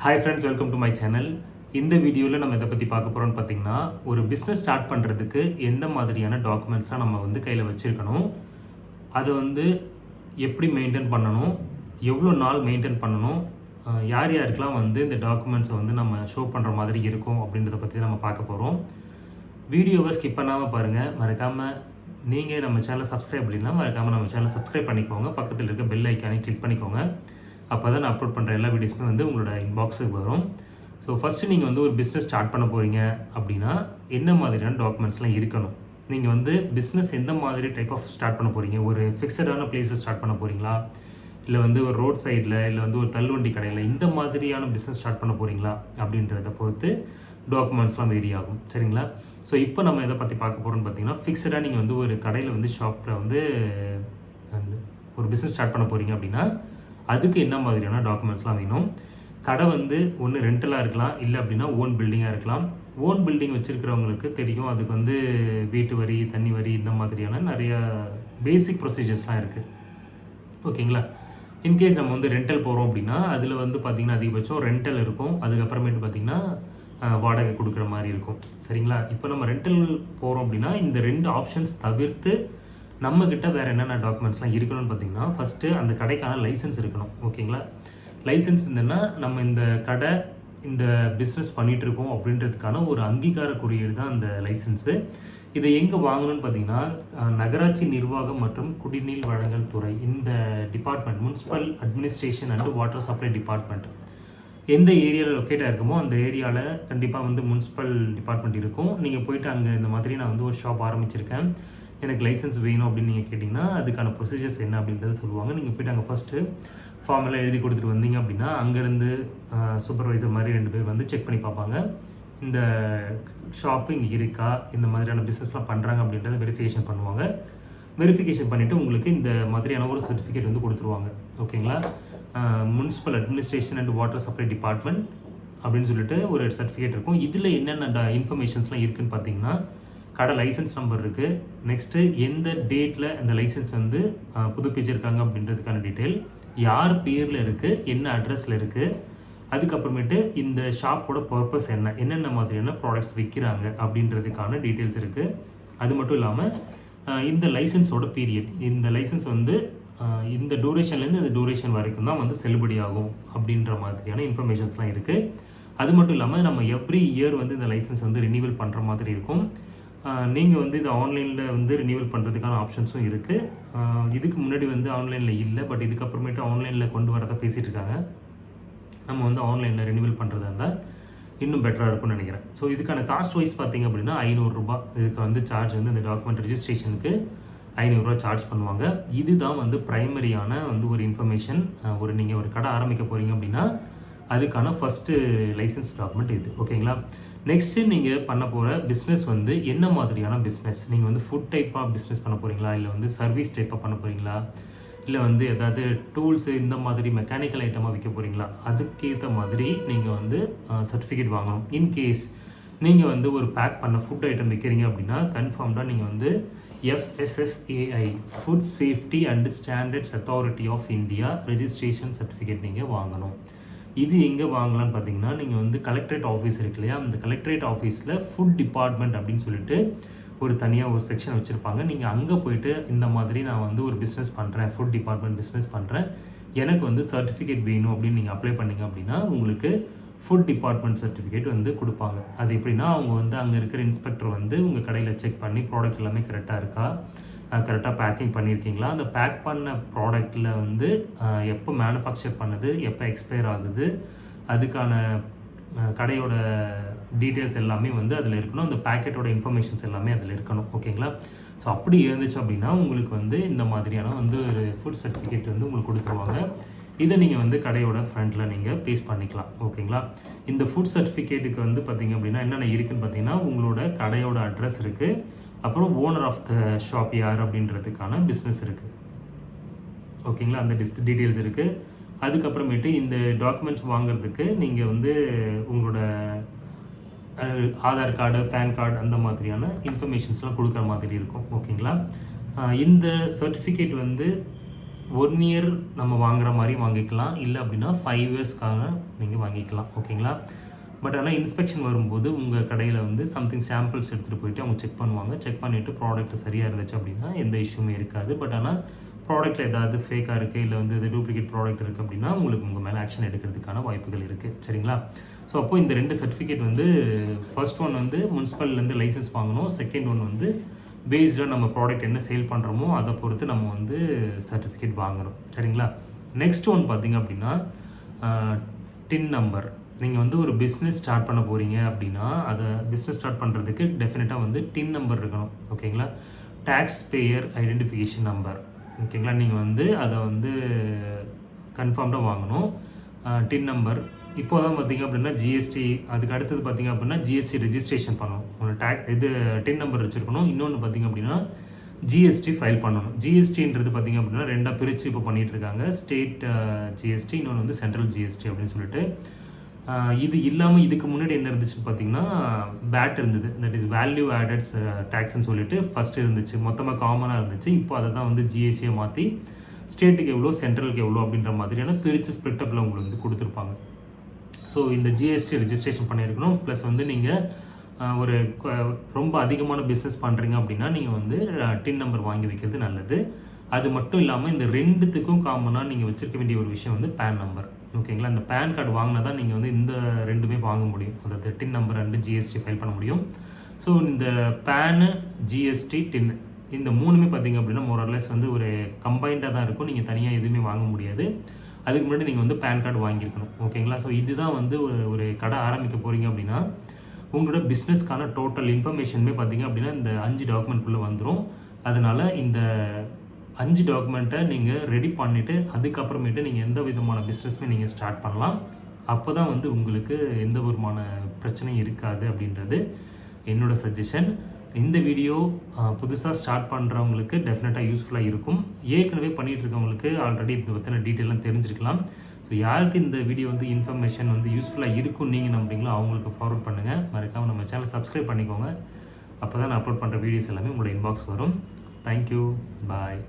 Hi friends welcome to my channel இந்த வீடியோவில் நம்ம இதை பற்றி பார்க்க போகிறோம்னு பார்த்தீங்கன்னா ஒரு பிஸ்னஸ் ஸ்டார்ட் பண்ணுறதுக்கு எந்த மாதிரியான டாக்குமெண்ட்ஸ்லாம் நம்ம வந்து கையில் வச்சுருக்கணும் அதை வந்து எப்படி மெயின்டைன் பண்ணணும் எவ்வளோ நாள் மெயின்டைன் பண்ணணும் யார் யாருக்கெலாம் வந்து இந்த டாக்குமெண்ட்ஸை வந்து நம்ம ஷோ பண்ணுற மாதிரி இருக்கும் அப்படின்றத பற்றி நம்ம பார்க்க போகிறோம் வீடியோவை ஸ்கிப் பண்ணாமல் பாருங்கள் மறக்காமல் நீங்கள் நம்ம சேனலை சப்ஸ்கிரைப் அப்படின்னா மறக்காமல் நம்ம சேனலை சப்ஸ்கிரைப் பண்ணிக்கோங்க. பக்கத்தில் இருக்க பெல் ஐக்கானே கிளிக் பண்ணிக்கோங்க. அப்போ தான் நான் அப்லோட் பண்ணுற எல்லா வீடியோஸுமே வந்து உங்களோட இன்பாக்ஸுக்கு வரும். ஸோ ஃபஸ்ட்டு நீங்கள் வந்து ஒரு பிஸ்னஸ் ஸ்டார்ட் பண்ண போகிறீங்க அப்படின்னா என்ன மாதிரியான டாக்குமெண்ட்ஸ்லாம் இருக்கணும்? நீங்கள் வந்து பிஸ்னஸ் எந்த மாதிரி டைப் ஆஃப் ஸ்டார்ட் பண்ண போகிறீங்க ஒரு ஃபிக்ஸடான பிளேஸை ஸ்டார்ட் பண்ண போகிறீங்களா இல்லை வந்து ஒரு ரோட் சைடில் இல்லை வந்து ஒரு தள்ளுவண்டி கடையில் இந்த மாதிரியான பிஸ்னஸ் ஸ்டார்ட் பண்ண போகிறீங்களா அப்படின்றத பொறுத்து டாக்குமெண்ட்ஸ்லாம் வேரி ஆகும். சரிங்களா? ஸோ இப்போ நம்ம எதை பற்றி பார்க்க போகிறோம்னு பார்த்தீங்கன்னா ஃபிக்ஸடாக நீங்கள் வந்து ஒரு கடையில் வந்து ஷாப்பில் வந்து ஒரு பிஸ்னஸ் ஸ்டார்ட் பண்ண போகிறீங்க அப்படின்னா அதுக்கு என்ன மாதிரியான டாக்குமெண்ட்ஸ்லாம் வேணும்? கடை வந்து ஒன்று ரெண்டலாக இருக்கலாம் இல்லை அப்படின்னா ஓன் பில்டிங்காக இருக்கலாம். ஓன் பில்டிங் வச்சுருக்கிறவங்களுக்கு தெரியும் அதுக்கு வந்து வீட்டு வரி தண்ணி வரி இந்த மாதிரியான நிறையா பேசிக் ப்ரொசீஜர்ஸ்லாம் இருக்குது ஓகேங்களா? இன்கேஸ் நம்ம வந்து ரெண்டல் போகிறோம் அப்படின்னா அதில் வந்து பார்த்திங்கன்னா அதிகபட்சம் ரெண்டல் இருக்கும். அதுக்கப்புறமேட்டு பார்த்திங்கன்னா வாடகை கொடுக்குற மாதிரி இருக்கும். சரிங்களா? இப்போ நம்ம ரெண்டல் போகிறோம் அப்படின்னா இந்த ரெண்டு ஆப்ஷன்ஸ் தவிர்த்து நம்மக்கிட்ட வேறு என்னென்ன டாக்குமெண்ட்ஸ்லாம் இருக்கணும்னு பார்த்தீங்கன்னா ஃபஸ்ட்டு அந்த கடைக்கான லைசன்ஸ் இருக்கணும். ஓகேங்களா? லைசன்ஸ் இருந்ததுன்னா நம்ம இந்த கடை இந்த பிஸ்னஸ் பண்ணிகிட்ருக்கோம் இருக்கோம் அப்படின்றதுக்கான ஒரு அங்கீகார குறியீடு தான் அந்த லைசன்ஸு இதை எங்கே வாங்கணும்னு பார்த்தீங்கன்னா நகராட்சி நிர்வாகம் மற்றும் குடிநீர் வழங்கல் துறை இந்த department municipal administration and water supply department எந்த ஏரியாவில் லொக்கேட்டாக இருக்குமோ அந்த ஏரியாவில் கண்டிப்பாக வந்து முனிசிபல் டிபார்ட்மெண்ட் இருக்கும். நீங்கள் போயிட்டு அங்கே இந்த மாதிரி நான் வந்து ஒரு ஷாப் ஆரம்பிச்சிருக்கேன். எனக்கு லைசன்ஸ் வேணும் அப்படின்னு நீங்கள் கேட்டிங்கன்னா அதுக்கான ப்ரொசீஜர்ஸ் என்ன அப்படின்றத சொல்லுவாங்க. நீங்கள் போயிட்டு அங்கே ஃபஸ்ட்டு ஃபார்மெல்லாம் எழுதி கொடுத்துட்டு வந்தீங்க அப்படின்னா அங்கேருந்து சூப்பர்வைசர் மாதிரி ரெண்டு பேர் வந்து செக் பண்ணி பார்ப்பாங்க. இந்த ஷாப்பு இங்கே இருக்கா? இந்த மாதிரியான பிஸ்னஸ்லாம் பண்ணுறாங்க அப்படின்றத வெரிஃபிகேஷன் பண்ணுவாங்க. வெரிஃபிகேஷன் பண்ணிவிட்டு உங்களுக்கு இந்த மாதிரியான ஒரு சர்டிஃபிகேட் வந்து கொடுத்துருவாங்க. ஓகேங்களா? Municipal administration and water supply department அப்படின்னு சொல்லிட்டு ஒரு சர்டிஃபிகேட் இருக்கும். இதில் என்னென்ன இன்ஃபர்மேஷன்ஸ்லாம் இருக்குதுன்னு பார்த்தீங்கன்னா கடை லைசன்ஸ் நம்பர் இருக்குது நெக்ஸ்ட்டு எந்த டேட்டில் அந்த லைசன்ஸ் வந்து புதுப்பிச்சிருக்காங்க அப்படின்றதுக்கான டீட்டெயில் யார் பேரில் இருக்குது என்ன அட்ரஸில் இருக்குது அதுக்கப்புறமேட்டு இந்த ஷாப்போட பர்பஸ் என்ன என்னென்ன மாதிரியான ப்ராடக்ட்ஸ் விற்கிறாங்க அப்படின்றதுக்கான டீட்டெயில்ஸ் இருக்குது அது மட்டும் இல்லாமல் இந்த லைசன்ஸோட பீரியட் இந்த லைசன்ஸ் வந்து இந்த டூரேஷன்லேருந்து இந்த டூரேஷன் வரைக்கும் தான் வந்து செல்லுபடி ஆகும் அப்படின்ற மாதிரியான இன்ஃபர்மேஷன்ஸ்லாம் இருக்குது அது மட்டும் இல்லாமல் நம்ம எவ்ரி இயர் வந்து இந்த லைசன்ஸ் வந்து ரினியூவல் பண்ணுற மாதிரி இருக்கும். நீங்கள் வந்து இது ஆன்லைனில் வந்து ரினியூவல் பண்ணுறதுக்கான ஆப்ஷன்ஸும் இருக்குது இதுக்கு முன்னாடி வந்து ஆன்லைனில் இல்லை பட் இதுக்கப்புறமேட்டு ஆன்லைனில் கொண்டு வரதை பேசிகிட்டு இருக்காங்க. நம்ம வந்து ஆன்லைனில் ரினியூவல் பண்ணுறதா இருந்தால் இன்னும் பெட்டராக இருக்கும்னு நினைக்கிறேன். ஸோ இதுக்கான காஸ்ட் வைஸ் பார்த்தீங்க அப்படின்னா ஐநூறுரூபா இதுக்கு வந்து சார்ஜ் வந்து இந்த டாக்குமெண்ட் ரிஜிஸ்ட்ரேஷனுக்கு ஐநூறுரூவா சார்ஜ் பண்ணுவாங்க. இதுதான் வந்து ப்ரைமரியான வந்து ஒரு இன்ஃபர்மேஷன் ஒரு நீங்கள் ஒரு கடை ஆரம்பிக்க போகிறீங்க அப்படின்னா அதுக்கான ஃபஸ்ட்டு லைசன்ஸ் டாக்குமெண்ட் இது. ஓகேங்களா நெக்ஸ்ட்டு நீங்கள் பண்ண போகிற பிஸ்னஸ் வந்து என்ன மாதிரியான பிஸ்னஸ் நீங்கள் வந்து ஃபுட் டைப்பாக பிஸ்னஸ் பண்ண போகிறீங்களா இல்லை வந்து சர்வீஸ் டைப்பாக பண்ண போகிறீங்களா இல்லை வந்து ஏதாவது டூல்ஸு இந்த மாதிரி மெக்கானிக்கல் ஐட்டமாக விற்க போகிறீங்களா அதுக்கேற்ற மாதிரி நீங்கள் வந்து சர்டிஃபிகேட் வாங்கணும். இன்கேஸ் நீங்கள் வந்து ஒரு பேக் பண்ண ஃபுட் ஐட்டம் விற்கிறீங்க அப்படின்னா கன்ஃபார்ம்டாக நீங்கள் வந்து FSSAI food safety and standards authority of India registration certificate நீங்கள் வாங்கணும். இது எங்கே வாங்கலாம்னு பார்த்தீங்கன்னா நீங்கள் வந்து கலெக்டரேட் ஆஃபீஸ் இருக்கு இல்லையா? அந்த கலெக்டரேட் ஆஃபீஸில் ஃபுட் டிபார்ட்மெண்ட் அப்படின்னு சொல்லிட்டு ஒரு தனியாக ஒரு செக்ஷன் வச்சுருப்பாங்க. நீங்கள் அங்கே போயிட்டு இந்த மாதிரி நான் வந்து ஒரு பிஸ்னஸ் பண்ணுறேன் ஃபுட் டிபார்ட்மெண்ட் பிஸ்னஸ் பண்ணுறேன் எனக்கு வந்து சர்டிஃபிகேட் வேணும் அப்படின்னு நீங்கள் அப்ளை பண்ணீங்க அப்படின்னா உங்களுக்கு ஃபுட் டிபார்ட்மெண்ட் சர்டிஃபிகேட் வந்து கொடுப்பாங்க. அது எப்படின்னா அவங்க வந்து அங்கே இருக்கிற இன்ஸ்பெக்டர் வந்து உங்கள் கடையில் செக் பண்ணி ப்ராடக்ட் எல்லாமே கரெக்டாக இருக்கா? கரெக்டாக பேக்கிங் பண்ணியிருக்கீங்களா அந்த பேக் பண்ண ப்ராடக்டில் வந்து எப்போ மேனுஃபேக்சர் பண்ணுது எப்போ எக்ஸ்பயர் ஆகுது அதுக்கான கடையோட டீட்டெயில்ஸ் எல்லாமே வந்து அதில் இருக்கணும். அந்த பேக்கெட்டோட இன்ஃபர்மேஷன்ஸ் எல்லாமே அதில் இருக்கணும். ஓகேங்களா? ஸோ அப்படி இருந்துச்சு அப்படின்னா உங்களுக்கு வந்து இந்த மாதிரியான வந்து ஒரு ஃபுட் சர்டிஃபிகேட் வந்து உங்களுக்கு கொடுத்துருவாங்க. இதை நீங்கள் வந்து கடையோட ஃப்ரண்ட்டில் நீங்கள் ப்ளேஸ் பண்ணிக்கலாம். ஓகேங்களா? இந்த ஃபுட் சர்டிஃபிகேட்டுக்கு வந்து பார்த்தீங்க அப்படின்னா என்னென்ன இருக்குன்னு பார்த்தீங்கன்னா உங்களோட கடையோட அட்ரஸ் இருக்குது அப்புறம் ஓனர் ஆஃப் த ஷாப் யார் அப்படின்றதுக்கான பிஸ்னஸ் இருக்குது ஓகேங்களா அந்த டிஸ்ட் டீட்டெயில்ஸ் இருக்குது அதுக்கப்புறமேட்டு இந்த டாக்குமெண்ட்ஸ் வாங்குறதுக்கு நீங்கள் வந்து உங்களோட ஆதார் கார்டு பேன் கார்டு அந்த மாதிரியான இன்ஃபர்மேஷன்ஸ்லாம் கொடுக்குற மாதிரி இருக்கும். ஓகேங்களா இந்த சர்டிஃபிகேட் வந்து ஒன் இயர் நம்ம வாங்குற மாதிரி வாங்கிக்கலாம். இல்லை அப்படின்னா ஃபைவ் இயர்ஸ்க்காக நீங்கள் வாங்கிக்கலாம். ஓகேங்களா பட் ஆனால் இன்ஸ்பெக்ஷன் வரும்போது உங்கள் கடையில் வந்து சம்திங் சாம்பிள்ஸ் எடுத்துகிட்டு போயிட்டு அவங்க செக் பண்ணுவாங்க. செக் பண்ணிவிட்டு ப்ராடக்ட் சரியாக இருந்துச்சு அப்படின்னா எந்த இஷ்யூமே இருக்காது. பட் ஆனால் ப்ராடக்ட்டில் ஏதாவது ஃபேக்காக இருக்குது இல்லை வந்து இது டூப்ளிகேட் ப்ராடக்ட் இருக்குது அப்படின்னா உங்களுக்கு உங்கள் மேலே ஆக்ஷன் எடுக்கிறதுக்கான வாய்ப்புகள் இருக்குது சரிங்களா? ஸோ அப்போது இந்த ரெண்டு சர்டிஃபிகேட் வந்து ஃபர்ஸ்ட் ஒன் வந்து முன்சிபல்லேருந்து லைசன்ஸ் வாங்கணும். செகண்ட் ஒன் வந்து பேஸ்டாக நம்ம ப்ராடக்ட் என்ன சேல் பண்ணுறோமோ அதை பொறுத்து நம்ம வந்து சர்டிஃபிகேட் வாங்குகிறோம் சரிங்களா? நெக்ஸ்ட் ஒன் பார்த்திங்க அப்படின்னா டின் நம்பர் நீங்கள் வந்து ஒரு பிஸ்னஸ் ஸ்டார்ட் பண்ண போகிறீங்க அப்படின்னா அதை பிஸ்னஸ் ஸ்டார்ட் பண்ணுறதுக்கு டெஃபினட்டாக வந்து டின் நம்பர் இருக்கணும். ஓகேங்களா? டேக்ஸ் பேயர் ஐடென்டிஃபிகேஷன் நம்பர் ஓகேங்களா? நீங்கள் வந்து அதை வந்து கன்ஃபார்ம்டாக வாங்கணும். டின் நம்பர் இப்போ தான் பார்த்தீங்க அப்படின்னா ஜிஎஸ்டி அதுக்கு அடுத்தது பார்த்தீங்க அப்படின்னா ஜிஎஸ்டி ரெஜிஸ்ட்ரேஷன் பண்ணணும். ஒரு டேக் இது டின் நம்பர் வச்சுருக்கணும். இன்னொன்று பார்த்தீங்க அப்படின்னா ஜிஎஸ்டி ஃபைல் பண்ணணும். ஜிஎஸ்டின்றது பார்த்தீங்க அப்படின்னா ரெண்டாக பிரித்து இப்போ பண்ணிகிட்ருக்காங்க ஸ்டேட் ஜிஎஸ்டி இன்னொன்று வந்து சென்ட்ரல் ஜிஎஸ்டி அப்படின்னு சொல்லிட்டு. இது இல்லாமல் இதுக்கு முன்னாடி என்ன இருந்துச்சுன்னு பார்த்தீங்கன்னா பேட் இருந்தது. தட் இஸ் வேல்யூ ஆடட்ஸ் டேக்ஸ்ன்னு சொல்லிட்டு ஃபஸ்ட்டு இருந்துச்சு. மொத்தமாக காமனாக இருந்துச்சு. இப்போ அதை தான் வந்து ஜிஎஸ்டியை மாற்றி ஸ்டேட்டுக்கு எவ்வளோ சென்ட்ரலுக்கு எவ்வளோ அப்படின்ற மாதிரியான பிரித்து ஸ்பிரிட்டப்பில் உங்களுக்கு வந்து கொடுத்துருப்பாங்க. ஸோ இந்த ஜிஎஸ்டி ரிஜிஸ்ட்ரேஷன் பண்ணியிருக்கணும். ப்ளஸ் வந்து நீங்கள் ஒரு ரொம்ப அதிகமான பிஸ்னஸ் பண்ணுறீங்க அப்படின்னா நீங்கள் வந்து டின் நம்பர் வாங்கி வைக்கிறது நல்லது. அது மட்டும் இல்லாமல் இந்த ரெண்டுத்துக்கும் காமனாக நீங்கள் வச்சுருக்க வேண்டிய ஒரு விஷயம் வந்து பேன் நம்பர் ஓகேங்களா? இந்த பேன் கார்டு வாங்கினா தான் நீங்கள் வந்து இந்த ரெண்டுமே வாங்க முடியும். அதாவது TIN number and GST file பண்ண முடியும். ஸோ இந்த பேனு ஜிஎஸ்டி டின் இந்த மூணுமே பார்த்தீங்க அப்படின்னா மோரர்லெஸ் வந்து ஒரு கம்பைண்டாக தான் இருக்கும். நீங்கள் தனியாக எதுவுமே வாங்க முடியாது. அதுக்கு முன்னாடி நீங்கள் வந்து பேன் கார்டு வாங்கியிருக்கணும். ஓகேங்களா? ஸோ இதுதான் வந்து ஒரு- ஒரு கடை ஆரம்பிக்க போகிறீங்க அப்படின்னா உங்களோட பிஸ்னஸ்க்கான டோட்டல் இன்ஃபர்மேஷனுமே பார்த்தீங்க அப்படின்னா இந்த அஞ்சு டாக்குமெண்ட்குள்ளே வந்துடும் அதனால் இந்த அஞ்சு டாக்குமெண்ட்டை நீங்கள் ரெடி பண்ணிவிட்டு அதுக்கப்புறமேட்டு நீங்கள் எந்த விதமான பிஸ்னஸுமே நீங்கள் ஸ்டார்ட் பண்ணலாம். அப்போ தான் வந்து உங்களுக்கு எந்த விதமான பிரச்சனையும் இருக்காது அப்படின்றது என்னோட சஜஷன் இந்த வீடியோ புதுசாக ஸ்டார்ட் பண்ணுறவங்களுக்கு டெஃபினட்டாக யூஸ்ஃபுல்லாக இருக்கும். ஏற்கனவே பண்ணிகிட்டு இருக்கவங்களுக்கு ஆல்ரெடி இதை பற்றின டீட்டெயிலாம் தெரிஞ்சிருக்கலாம். ஸோ யாருக்கு இந்த வீடியோ வந்து இன்ஃபர்மேஷன் வந்து யூஸ்ஃபுல்லாக இருக்கும் நீங்கள் நம்புறீங்களோ அவங்களுக்கு ஃபார்வர்ட் பண்ணுங்கள் மறக்காமல் நம்ம சேனல் சப்ஸ்கிரைப் பண்ணிக்கோங்க. அப்போ தான் நான் அப்லோட் பண்ணுற வீடியோஸ் எல்லாமே உங்களோட இன்பாக்ஸ் வரும். Thank you bye